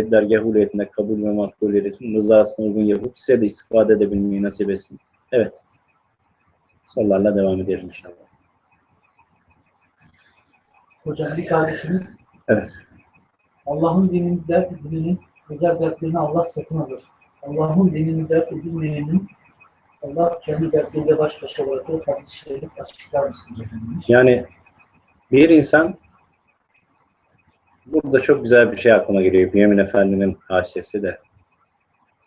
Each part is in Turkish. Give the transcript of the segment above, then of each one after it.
dergah huliyetinde kabul ve makbul eylesin. Rızasına uygun yapıp size de istifade edebilmeyi nasip etsin. Evet. Sorularla devam edelim inşallah. Hocam bir kardeşimiz Evet. Allah'ın dinini dert edilmenin özel dertlerini Allah satın alır. Allah'ın dinini dert edilmeyenin Allah kendi dertleriyle baş başa bırakır. Hadis-i şerif açıklar mısınız? Yani bir insan burada çok güzel bir şey aklıma geliyor. Bünyamin Efendi'nin haşiyesi de.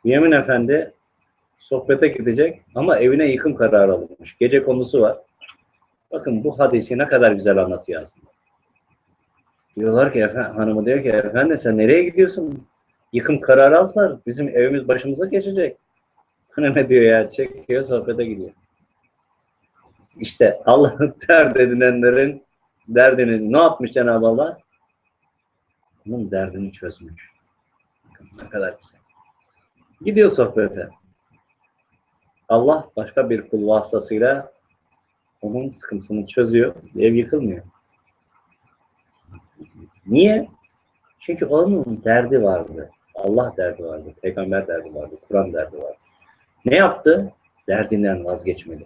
Bünyamin Efendi sohbete gidecek ama evine yıkım kararı alınmış. Gece konusu var. Bakın bu hadisi ne kadar güzel anlatıyor aslında. Diyorlar ki hanımı diyor ki efendim sen nereye gidiyorsun? Yıkım kararı aldılar. Bizim evimiz başımıza geçecek. Hanım ne diyor ya? Çekiyor sohbete gidiyor. İşte Allah'ın dert edinenlerin derdini ne yapmış Cenab-ı Allah? Onun derdini çözmüş. Bakın ne kadar güzel. Gidiyor sohbete. Allah başka bir kul vasıtasıyla onun sıkıntısını çözüyor. Ev yıkılmıyor. Niye? Çünkü onun derdi vardı. Allah derdi vardı. Peygamber derdi vardı. Kur'an derdi vardı. Ne yaptı? Derdinden vazgeçmedi.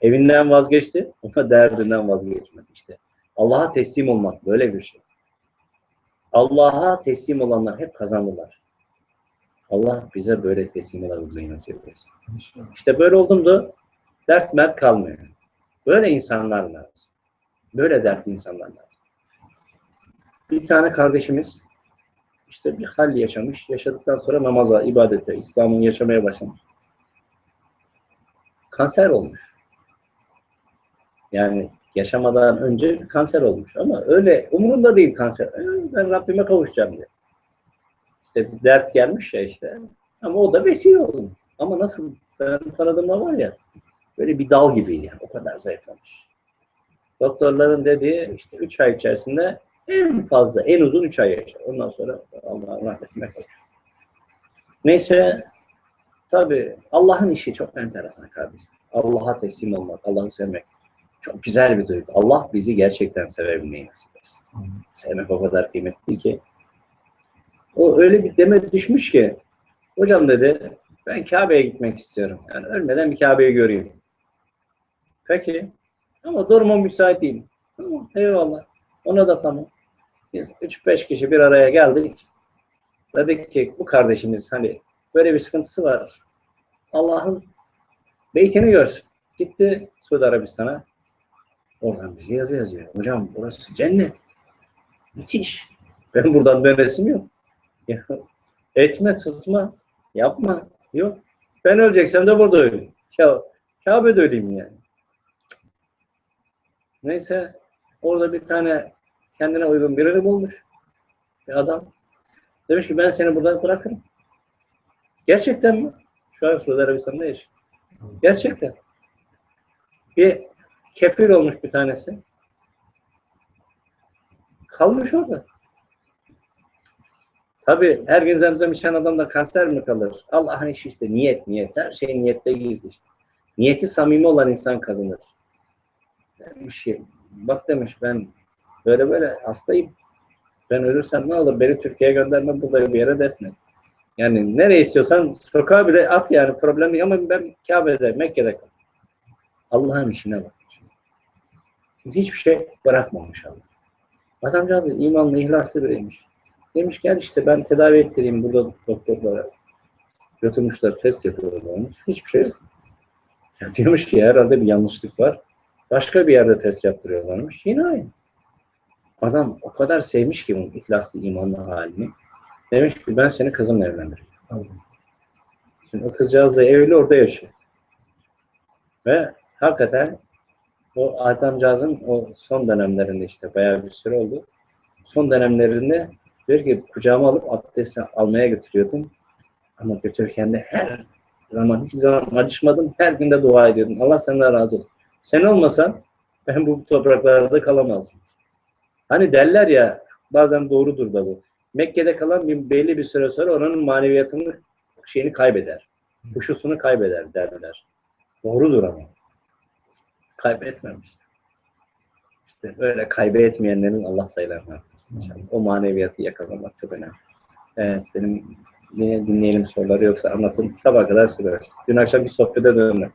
Evinden vazgeçti ama derdinden vazgeçmedi işte. Allah'a teslim olmak böyle bir şey. Allah'a teslim olanlar hep kazanırlar. Allah bize böyle teslim olabilmeyi nasip etsin. İşte böyle oldum da dert mert kalmıyor. Böyle insanlar lazım. Böyle dertli insanlar lazım. Bir tane kardeşimiz işte bir hal yaşamış. Yaşadıktan sonra namaza, ibadete, İslam'ın yaşamaya başlamış. Kanser olmuş. Yani yaşamadan önce kanser olmuş ama öyle umurunda değil kanser. "Ee, Ben Rabbime kavuşacağım diye. İşte bir dert gelmiş ya işte. Ama o da vesile olmuş. Ama nasıl ben tanıdığımda var ya böyle bir dal gibiydi yani. O kadar zayıflamış. Doktorların dediği işte 3 ay içerisinde en fazla, en uzun 3 ay yaşar. Ondan sonra Allah'ın rahmetine kavuşur. Neyse tabi Allah'ın işi çok enteresan kardeşim. Allah'a teslim olmak, Allah'ı sevmek. Çok güzel bir duygu. Allah bizi gerçekten sevebilmeyi nasip etsin. Sevmek o kadar kıymetli ki. O öyle bir deme düşmüş ki hocam dedi ben Kabe'ye gitmek istiyorum. Yani ölmeden bir Kabe'yi göreyim. Peki. Ama durumum müsait değil. Tamam eyvallah. Ona da tamam. Biz 3-5 kişi bir araya geldik. Dedik ki bu kardeşimiz hani böyle bir sıkıntısı var. Allah'ın beytini görsün. Gitti Suudi Arabistan'a. Oradan bize yazı yazıyor. Hocam burası cennet. Müthiş. Ben buradan dönesim yok. Etme tutma. Yapma. Yok. Ben öleceksem de burada öleyim. Ya, Kabe'de öleyim yani. Neyse orada bir tane kendine uygun birini bulmuş. Bir adam. Demiş ki ben seni buradan bırakırım. Gerçekten mi? Şu an Suudi Arabistan'da yaşıyor. Gerçekten. Bir kefil olmuş bir tanesi. Kalmış orada. Tabi her gün zemzem içen adamda kanser mi kalır? Allah'ın işi işte niyet niyet. Her şey niyette gizli işte. Niyeti samimi olan insan kazanır. Demiş ki bak demiş ben böyle böyle hastayım. Ben ölürsem ne olur beni Türkiye'ye gönderme burada bir yere defnet. Yani nereye istiyorsan sokağa bile at yani problem değil ama ben Kabe'de, Mekke'de kal. Allah'ın işine bak. Çünkü hiçbir şey bırakmamış Allah. Adamcağız da imanlı, ihlaslı biriymiş. Demiş gel işte ben tedavi ettireyim burada doktorlara. Götürmüşler, test yapıyorlar olmuş. Hiçbir şey yok. Ya diyormuş ki herhalde bir yanlışlık var. Başka bir yerde test yaptırıyorlarmış. Yine aynı. Adam o kadar sevmiş ki bunun ihlaslı, imanlı halini. Demiş ki ben seni kızımla evlendireyim. Şimdi o kızcağız da evli orada yaşıyor. Ve hakikaten o adamcağızın o son dönemlerinde işte bayağı bir süre oldu. Son dönemlerinde diyor ki kucağıma alıp abdest almaya götürüyordum. Ama götürürken de her zaman hiçbir zaman acışmadım. Her gün de dua ediyordum. Allah senden razı olsun. Sen olmasan ben bu topraklarda kalamazdım. Hani derler ya bazen doğrudur da bu. Mekke'de kalan bir belli bir süre sonra oranın maneviyatını şeyini kaybeder. Huşusunu kaybeder derler. Doğrudur ama. Kaybetmemiş. İşte böyle kaybetmeyenlerin Allah sayılarını arttırsın inşallah. O maneviyatı yakalamak çok önemli. Evet, benim yine dinleyelim soruları yoksa anlatım sabah kadar sürer. Dün akşam bir sohbete döndüm.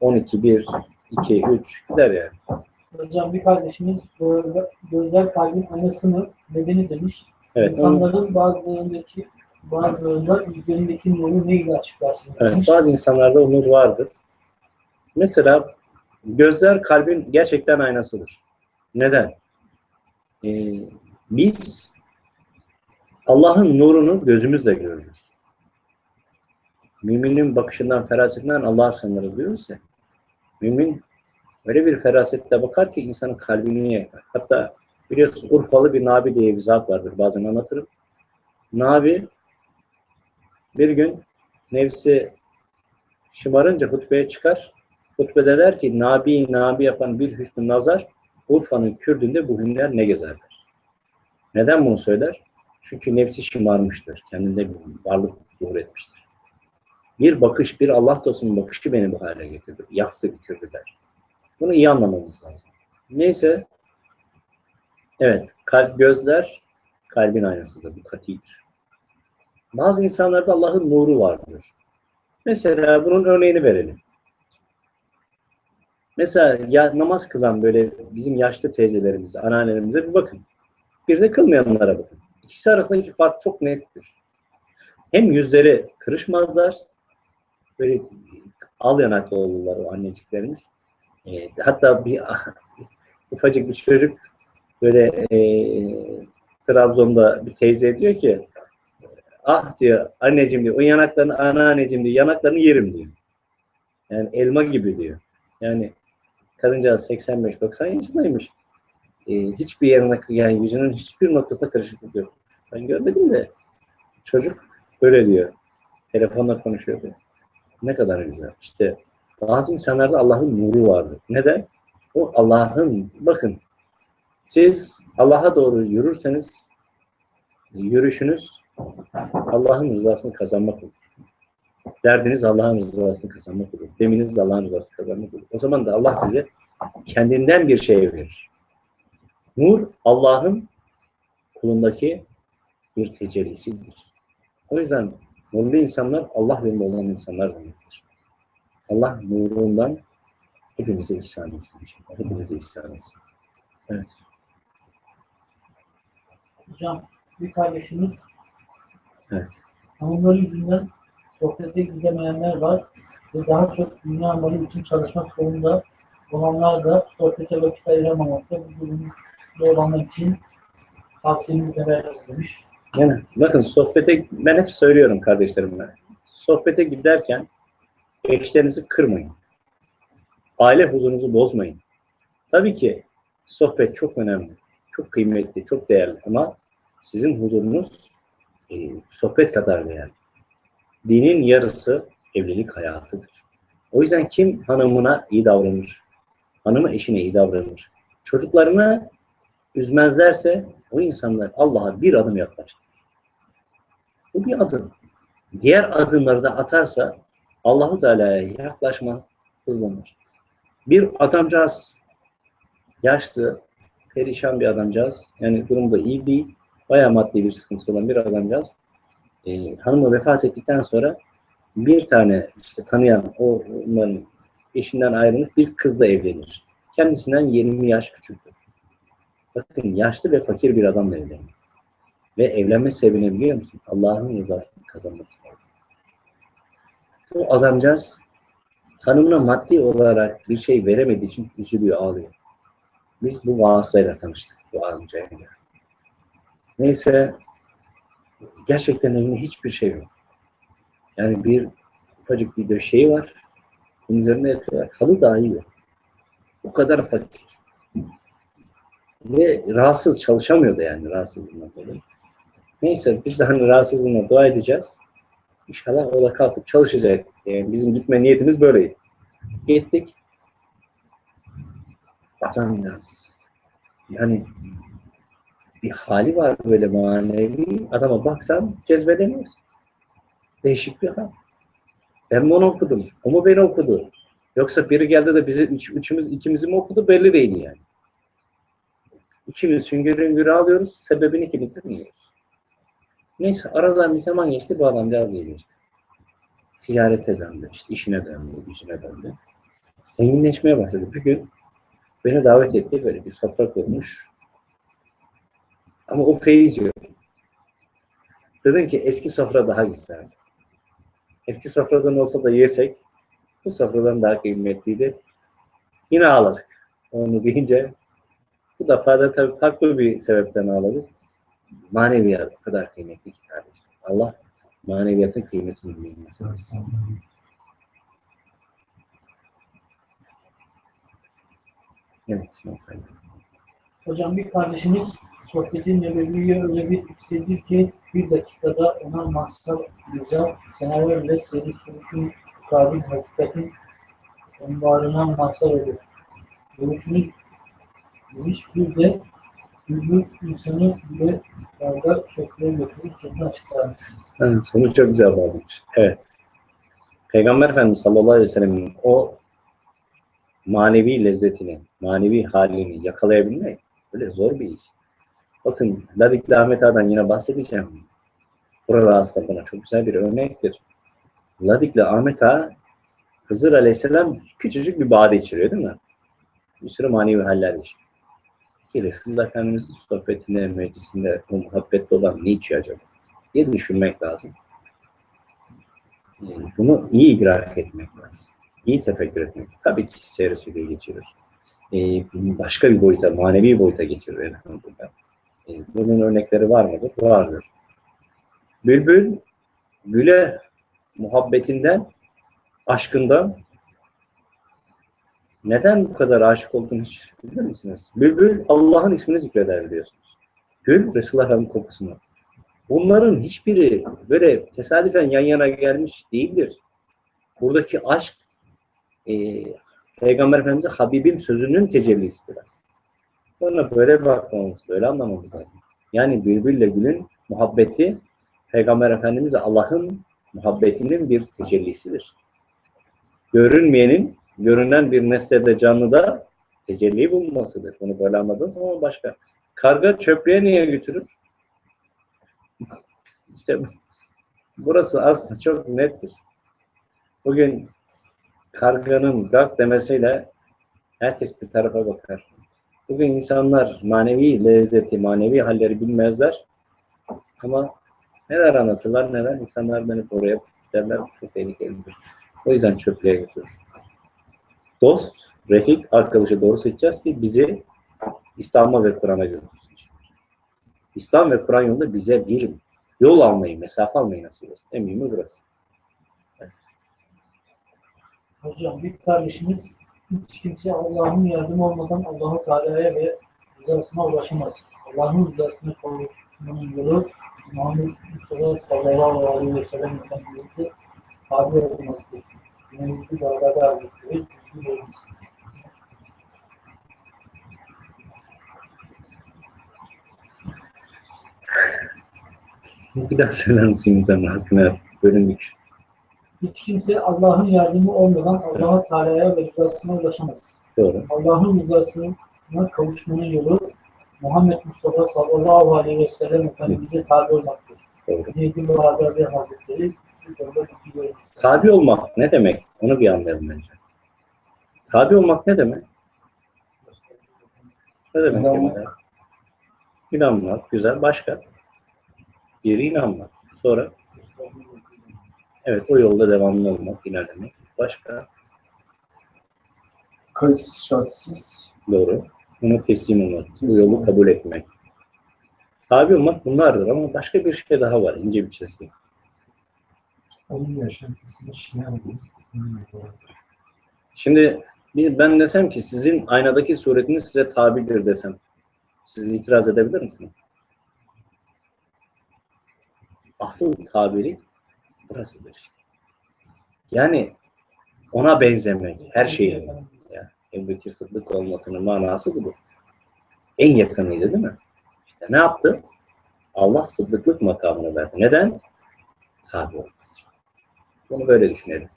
12, 1, 2, 3 gider yani. Hocam bir kardeşimiz böyle gözler kalbin aynası mı? Bedeni demiş. Evet, İnsanların bazılarındaki bazılarında yüzlerindeki nuru neyle açıklarsınız? evet, demiş. bazı insanlarda o nur vardır. Mesela gözler kalbin gerçekten aynasıdır. Neden? Ee, biz Allah'ın nurunu gözümüzle görürüz. Müminin bakışından, ferasetinden Allah'a sığınırız diyoruz ya. Mümin öyle bir ferasetle bakar ki insanın kalbini yakar. Hatta biliyorsunuz Urfalı bir Nabi diye bir zat vardır. Bazen anlatırım. Nabi bir gün nefsi şımarınca hutbeye çıkar. Hutbede der ki Nabi Nabi yapan bir hüsnü nazar Urfa'nın Kürdünde bu günler ne gezerler. Neden bunu söyler? Çünkü nefsi şımarmıştır. Kendinde bir varlık zuhur etmiştir. Bir bakış, bir Allah dostunun bakışı beni bu hale getirdi. Yaktı, bitirdi der. Bunu iyi anlamamız lazım. Neyse, evet, kalp, gözler kalbin aynasıdır. Bu katidir. Bazı insanlarda Allah'ın nuru vardır. Mesela bunun örneğini verelim. Mesela ya, namaz kılan böyle bizim yaşlı teyzelerimize, anneannelerimize bir bakın. Bir de kılmayanlara bakın. İkisi arasındaki fark çok nettir. Hem yüzleri kırışmazlar, böyle al yanaklı olurlar o anneciklerimiz. E, hatta bir ufacık bir çocuk böyle e, Trabzon'da bir teyze diyor ki ah diyor anneciğim diyor o yanaklarını anneanneciğim diyor yanaklarını yerim diyor. Yani elma gibi diyor. Yani kadıncağız 85-90 yaşındaymış. E, hiçbir yerine yani yüzünün hiçbir noktasında karışıklık yok. Ben görmedim de çocuk öyle diyor. Telefonla konuşuyor diyor. Ne kadar güzel. İşte bazı insanlarda Allah'ın nuru vardır. Neden? O Allah'ın bakın siz Allah'a doğru yürürseniz yürüyüşünüz Allah'ın rızasını kazanmak olur. Derdiniz Allah'ın rızasını kazanmak olur. Deminiz Allah'ın rızasını kazanmak olur. O zaman da Allah size kendinden bir şey verir. Nur Allah'ın kulundaki bir tecellisidir. O yüzden nurlu insanlar Allah yolunda olan insanlar demektir. Allah nurundan hepimize ihsan etsin. Hepimize ihsan etsin. Evet. Hocam bir kardeşimiz Evet. hanımları yüzünden sohbete gidemeyenler var ve daha çok dünya malı için çalışmak zorunda olanlar da sohbete vakit ayıramamakta. Bu durumda olanlar için tavsiyeniz neler demiş. Yani bakın sohbete ben hep söylüyorum kardeşlerime. Sohbete giderken eşlerinizi kırmayın. Aile huzurunuzu bozmayın. Tabii ki sohbet çok önemli, çok kıymetli, çok değerli ama sizin huzurunuz e, sohbet kadar değerli. Dinin yarısı evlilik hayatıdır. O yüzden kim hanımına iyi davranır, hanımı eşine iyi davranır, çocuklarına üzmezlerse o insanlar Allah'a bir adım yaklaşır. Bu bir adım. Diğer adımları da atarsa Allahu Teala'ya yaklaşma hızlanır. Bir adamcağız yaşlı, perişan bir adamcağız. Yani durumda iyi değil. Bayağı maddi bir sıkıntısı olan bir adamcağız. Ee, hanımı vefat ettikten sonra bir tane işte tanıyan o onların eşinden ayrılmış bir kızla evlenir. Kendisinden 20 yaş küçüktür. Bakın yaşlı ve fakir bir adamla evlenir. Ve evlenme sebebini biliyor musun? Allah'ın rızasını kazanmak. Bu adamcağız hanımına maddi olarak bir şey veremediği için üzülüyor, ağlıyor. Biz bu vasıtayla tanıştık bu amcayla. Neyse gerçekten elinde hiçbir şey yok. Yani bir ufacık bir döşeği var. Bunun üzerine yatıyorlar. Halı dahi yok. O kadar fakir. Ve rahatsız çalışamıyordu yani rahatsızlığından dolayı. Neyse biz de hani rahatsızlığına dua edeceğiz. İnşallah o da kalkıp çalışacak. Yani bizim gitme niyetimiz böyleydi. Gittik. Adam rahatsız. Yani bir hali var böyle manevi. Adama baksan cezbedemiyorsun. Değişik bir adam. Ben mi onu okudum? O mu beni okudu? Yoksa biri geldi de bizi üç, üçümüz ikimizi mi okudu belli değil yani. İkimiz hüngür hüngür ağlıyoruz. Sebebini ikimiz de bilmiyoruz. Neyse aradan bir zaman geçti bu adam biraz iyi geçti. Ticarete döndü, işte işine döndü, gücüne döndü. Zenginleşmeye başladı. Bir gün beni davet etti böyle bir sofra kurmuş. Ama o feyiz yok. Dedim ki eski sofra daha güzel. Eski sofradan olsa da yesek bu sofradan daha kıymetliydi. Yine ağladık. Onu deyince bu defa da tabii farklı bir sebepten ağladık. Maneviyat o kadar kıymetli ki kardeşim. Allah maneviyatın kıymetini bilmesi. Evet. Hocam bir kardeşimiz sohbetin nebeviye öyle bir yükseldi ki bir dakikada ona mazhar, güzel, senelerle seri sürükün, kabil, hakikatin envarına mazhar olur. Görüşünüz demiş bir de bülbül insanı bile dalga çöplüğe götürür, sözünü açıklar mısınız? Evet, sonu çok güzel bağlamış. Evet. Peygamber Efendimiz sallallahu aleyhi ve sellem'in o manevi lezzetini, manevi halini yakalayabilmek öyle zor bir iş. Bakın Ladikli Ahmet Ağa'dan yine bahsedeceğim. Burada aslında buna çok güzel bir örnektir. Ladikli Ahmet Ağa Hızır Aleyhisselam küçücük bir bağda içiriyor değil mi? Bir sürü manevi haller yaşıyor. Ki Resulullah Efendimiz'in sohbetinde, meclisinde o muhabbette olan ne içiyor acaba? diye düşünmek lazım. Bunu iyi idrak etmek lazım. İyi tefekkür etmek. Tabii ki seyre geçirir. Ee, Başka bir boyuta, manevi boyuta geçirir elhamdülillah. Ee, Bunun örnekleri var mıdır? Vardır. Bülbül, güle muhabbetinden, aşkından neden bu kadar aşık olduğunu hiç bilir misiniz? Bülbül Allah'ın ismini zikreder biliyorsunuz. Gül Resulullah Efendimiz'in kokusunu. Bunların hiçbiri böyle tesadüfen yan yana gelmiş değildir. Buradaki aşk e, Peygamber Efendimiz'e Habibim sözünün tecellisi biraz. Ona böyle bakmamız, böyle anlamamız lazım. Yani bülbülle gülün muhabbeti Peygamber Efendimiz'e Allah'ın muhabbetinin bir tecellisidir. Görünmeyenin görünen bir nesnede canlıda tecelli bulunmasıdır. Bunu böyle anladığınız zaman başka. Karga çöplüğe niye götürür? İşte burası aslında çok nettir. Bugün karganın gak demesiyle herkes bir tarafa bakar. Bugün insanlar manevi lezzeti, manevi halleri bilmezler. Ama neler anlatırlar, neler insanlar beni oraya derler. Çok tehlikelidir. O yüzden çöplüğe götürür. Dost, refik, arkadaşı doğru seçeceğiz ki bizi İslam'a ve Kur'an'a götürsün. İslam ve Kur'an yolunda bize bir yol almayı, mesafe almayı nasip etsin. En mühimi burası. Hocam bir kardeşimiz hiç kimse Allah'ın yardımı olmadan Allahu Teala'ya ve rızasına ulaşamaz. Allah'ın rızasına kavuşmanın yolu Muhammed Mustafa sallallahu aleyhi ve sellem Efendimiz'e tabi olmaktır. Yönetici Bağdadi Hazretleri bilgi verilmiş. Bir daha söyler misin insanın hakkına bölündük. Hiç kimse Allah'ın yardımı olmadan Allah Teala'ya ve rızasına ulaşamaz. Doğru. Allah'ın rızasına kavuşmanın yolu Muhammed Mustafa sallallahu aleyhi ve sellem Efendimiz'e tabi olmaktır. Doğru. Neydi bu Bağdadi Hazretleri. Tabi olmak ne demek? Onu bir anlayalım bence. Tabi olmak ne demek? Ne demek? İnanmak. İnanmak. Güzel. Başka? Biri inanmak. Sonra evet o yolda devamlı olmak, ilerlemek. Başka? Kayıtsız şartsız Doğru. Ona teslim olmak. Bu yolu kabul etmek. Tabi olmak bunlardır ama başka bir şey daha var. ince bir çizgi. onun yaşantısını. Şimdi biz, ben desem ki sizin aynadaki suretiniz size tabidir desem. Siz itiraz edebilir misiniz? Asıl tabiri burasıdır işte. Yani ona benzemek, her şeyin. Ya, Ebu Bekir Sıddık olmasının manası budur. En yakınıydı değil mi? İşte ne yaptı? Allah sıddıklık makamını verdi. Neden? Tabi olmak. Bunu böyle düşünelim.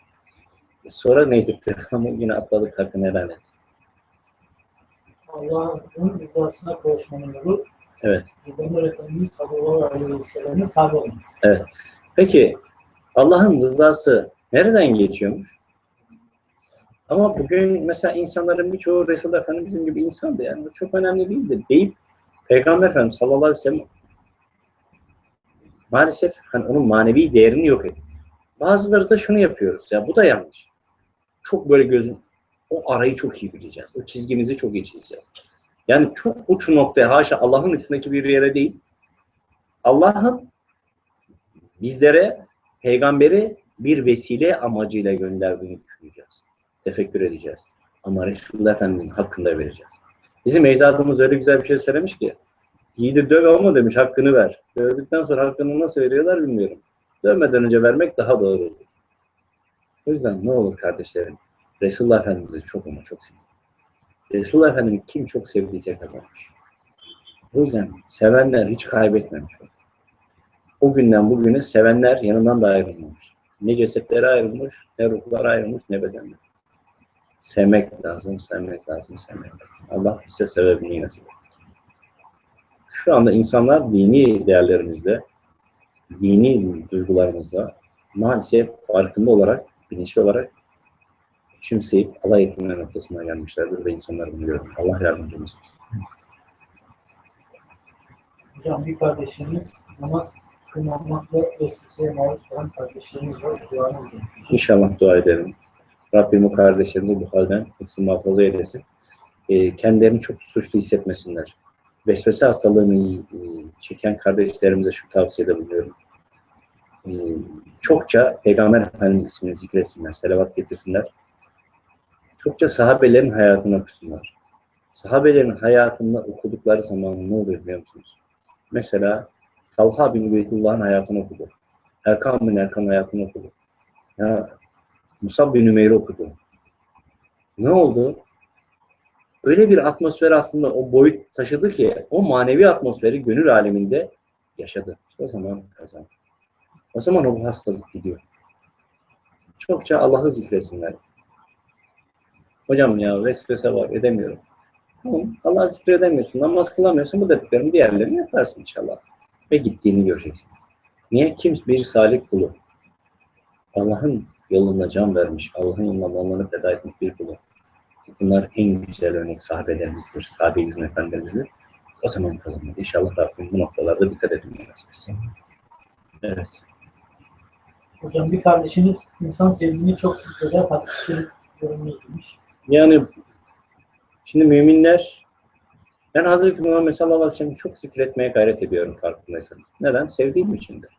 Sonra neydi? Ama yine atladık hakkını helal et. Allah'ın rızasına kavuşmanın yolu Evet. Peygamber Efendimiz sallallahu aleyhi ve sellem'e tabi olun. Peki Allah'ın rızası nereden geçiyormuş? Ama bugün mesela insanların birçoğu Resul Efendimiz bizim gibi insandı yani. Bu çok önemli değil de deyip Peygamber Efendimiz sallallahu aleyhi ve sellem maalesef hani onun manevi değerini yok ediyor. Bazıları da şunu yapıyoruz ya bu da yanlış. Çok böyle gözün o arayı çok iyi bileceğiz. O çizgimizi çok iyi çizeceğiz. Yani çok uç noktaya haşa Allah'ın üstündeki bir yere değil. Allah'ın bizlere peygamberi bir vesile amacıyla gönderdiğini düşüneceğiz. Tefekkür edeceğiz. Ama Resulullah Efendimiz'in hakkında vereceğiz. Bizim ecdadımız öyle güzel bir şey söylemiş ki yiğidi döv ama demiş hakkını ver. Dövdükten sonra hakkını nasıl veriyorlar bilmiyorum. Dövmeden önce vermek daha doğru olur. O yüzden ne olur kardeşlerim Resulullah Efendimiz'i çok ama çok sevin. Resulullah Efendimiz'i kim çok sevdiyse kazanmış. O yüzden sevenler hiç kaybetmemiş. O günden bugüne sevenler yanından da ayrılmamış. Ne cesetleri ayrılmış, ne ruhlar ayrılmış, ne bedenler. Sevmek lazım, sevmek lazım, sevmek lazım. Allah bize sebebini nasip. Şu anda insanlar dini değerlerimizde, dini duygularımızda maalesef farkında olarak, bilinçli olarak küçümseyip alay etme noktasına gelmişlerdir ve insanlar bunu görmüş. Allah yardımcımız olsun. Hocam bir kardeşimiz namaz İnşallah dua edelim. Rabbim o kardeşlerimizi bu halden hepsi muhafaza eylesin. E, kendilerini çok suçlu hissetmesinler. Vesvese hastalığını e, çeken kardeşlerimize şu tavsiyede bulunuyorum. E, çokça Peygamber Efendimiz ismini zikretsinler, selavat getirsinler. Çokça sahabelerin hayatını okusunlar. Sahabelerin hayatını okudukları zaman ne oluyor biliyor musunuz? Mesela Talha bin Ubeydullah'ın hayatını okudu. Erkan bin Erkan hayatını okudu. Ya Musab bin Ümeyr'i okudu. Ne oldu? Öyle bir atmosfer aslında o boyut taşıdı ki o manevi atmosferi gönül aleminde yaşadı. İşte o zaman kazandı. O zaman o hastalık gidiyor. Çokça Allah'ı zikretsinler. Hocam ya vesvese var edemiyorum. Tamam Allah'ı zikredemiyorsun. Namaz kılamıyorsun. Bu dediklerim diğerlerini yaparsın inşallah. Ve gittiğini göreceksiniz. Niye? Kim bir salih kulu. Allah'ın yoluna can vermiş, Allah'ın yoluna mallarını feda etmiş bir kulu. Bunlar en güzel örnek sahabelerimizdir, sahabe yüzün efendimizdir. O zaman kazanır. İnşallah Rabbim bu noktalarda dikkat etmeyi nasip etsin. Evet. Hocam bir kardeşimiz insan sevdiğini çok güzel yorumluyor demiş. Yani şimdi müminler ben Hazreti Muhammed sallallahu aleyhi ve çok zikretmeye gayret ediyorum farkındaysanız. Neden? Sevdiğim içindir.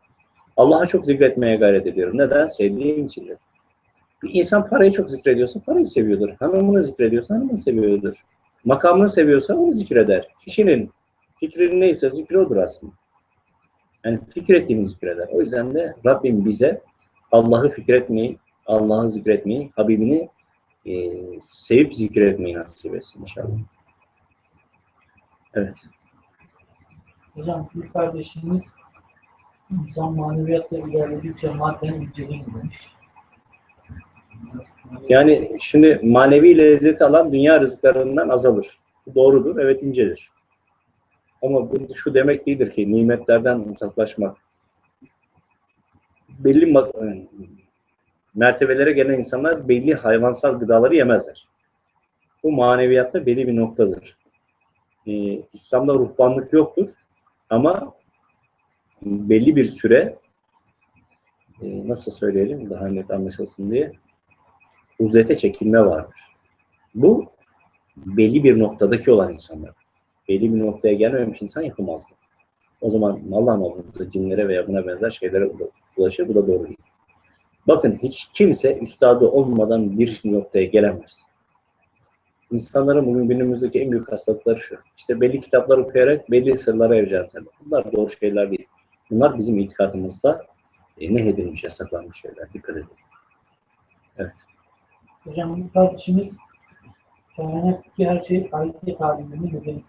Allah'ı çok zikretmeye gayret ediyorum. Neden? Sevdiğim içindir. Bir insan parayı çok zikrediyorsa parayı seviyordur. Hanımını zikrediyorsa hanımını seviyordur. Makamını seviyorsa onu zikreder. Kişinin fikri neyse zikri odur aslında. Yani fikrettiğini zikreder. O yüzden de Rabbim bize Allah'ı fikretmeyi, Allah'ı zikretmeyi, Habibini e, sevip zikretmeyi nasip etsin inşallah. Evet. Hocam bir kardeşimiz insan maneviyatla ilerledikçe madden incelir demiş. Yani şimdi manevi lezzeti alan dünya rızıklarından azalır. Bu doğrudur, evet incelir. Ama bu şu demek değildir ki nimetlerden uzaklaşmak. Belli mertebelere gelen insanlar belli hayvansal gıdaları yemezler. Bu maneviyatta belli bir noktadır. Ee, İslam'da ruhbanlık yoktur ama belli bir süre e, nasıl söyleyelim daha net anlaşılsın diye uzlete çekilme vardır. Bu belli bir noktadaki olan insanlar. Belli bir noktaya gelmemiş insan yapamaz bu. O zaman Allah muhafaza cinlere veya buna benzer şeylere ulaşır. Bu da doğru değil. Bakın hiç kimse üstadı olmadan bir noktaya gelemez. İnsanların bugün günümüzdeki en büyük hastalıkları şu. İşte belli kitaplar okuyarak belli sırlara ereceksin. Bunlar doğru şeyler değil. Bunlar bizim itikadımızda e, nehyedilmiş, yasaklanmış şeyler. Dikkat edin. Evet. Hocam bir kardeşimiz kainattaki her şey ayet nedeni demiş.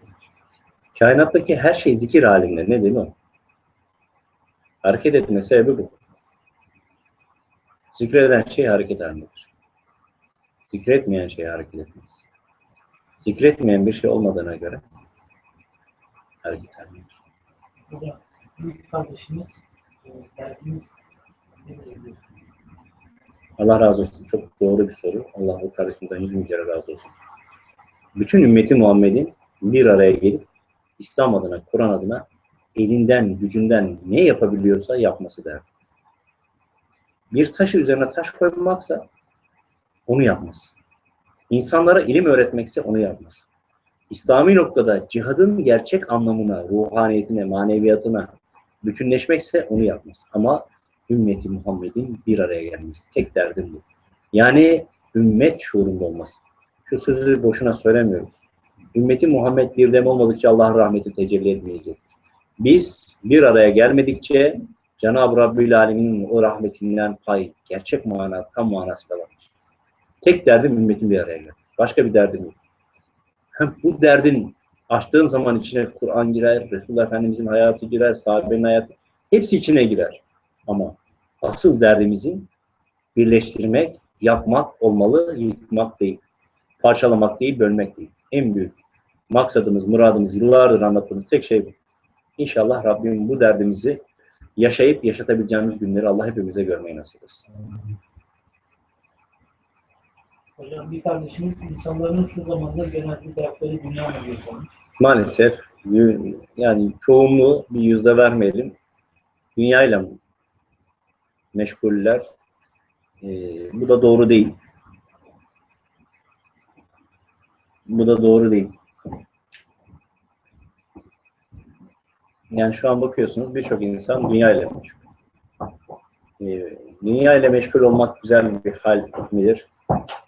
Kainattaki her şey zikir halinde. Ne değil mi? Hareket etme sebebi bu. Zikreden şey hareket halindedir. Zikretmeyen şey hareket etmez. Zikretmeyen bir şey olmadığına göre hareket halindedir. Hocam, büyük kardeşimiz, e, derdiniz? Allah razı olsun. Çok doğru bir soru. Allah o kardeşimizden yüz bin kere razı olsun. Bütün ümmeti Muhammed'in bir araya gelip İslam adına, Kur'an adına elinden, gücünden ne yapabiliyorsa yapması derdi. Bir taşı üzerine taş koymaksa onu yapması. İnsanlara ilim öğretmekse onu yapması. İslami noktada cihadın gerçek anlamına, ruhaniyetine, maneviyatına bütünleşmekse onu yapması. Ama ümmeti Muhammed'in bir araya gelmesi. Tek derdim bu. Yani ümmet şuurunda olması. Şu sözü boşuna söylemiyoruz. Ümmeti Muhammed bir dem olmadıkça Allah'ın rahmeti tecelli etmeyecek. Biz bir araya gelmedikçe Cenab-ı Rabbül Alemin'in o rahmetinden pay, gerçek mana, tam manası alamayacağız. Tek derdim ümmetin bir araya gelmesi. Başka bir derdim yok. Bu derdin açtığın zaman içine Kur'an girer, Resulullah Efendimizin hayatı girer, sahabenin hayatı, hepsi içine girer. Ama asıl derdimizin birleştirmek, yapmak olmalı, yıkmak değil. Parçalamak değil, bölmek değil. En büyük maksadımız, muradımız, yıllardır anlattığımız tek şey bu. İnşallah Rabbim bu derdimizi yaşayıp yaşatabileceğimiz günleri Allah hepimize görmeyi nasip etsin. Hocam bir kardeşimiz insanların şu zamanda genelde dertleri dünya mı sormuş. Maalesef yani çoğunluğu bir yüzde vermeyelim. Dünyayla meşguller. Ee, bu da doğru değil. Bu da doğru değil. Yani şu an bakıyorsunuz birçok insan dünya ile meşgul. Ee, dünya ile meşgul olmak güzel bir hal midir?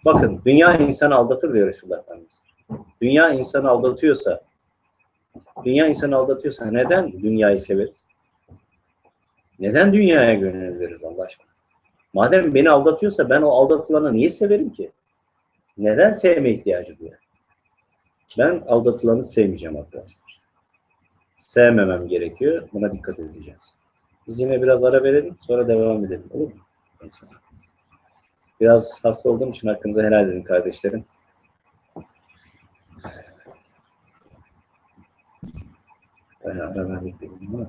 Bakın dünya insanı aldatır diyor Resulullah Efendimiz. Dünya insanı aldatıyorsa dünya insanı aldatıyorsa neden dünyayı severiz? Neden dünyaya gönül veririz Allah aşkına? Madem beni aldatıyorsa ben o aldatılanı niye severim ki? Neden sevme ihtiyacı duyar? Ben aldatılanı sevmeyeceğim arkadaşlar. Sevmemem gerekiyor. Buna dikkat edeceğiz. Biz yine biraz ara verelim. Sonra devam edelim. Olur mu? Biraz hasta olduğum için hakkınızı helal edin kardeşlerim. Dedim ama.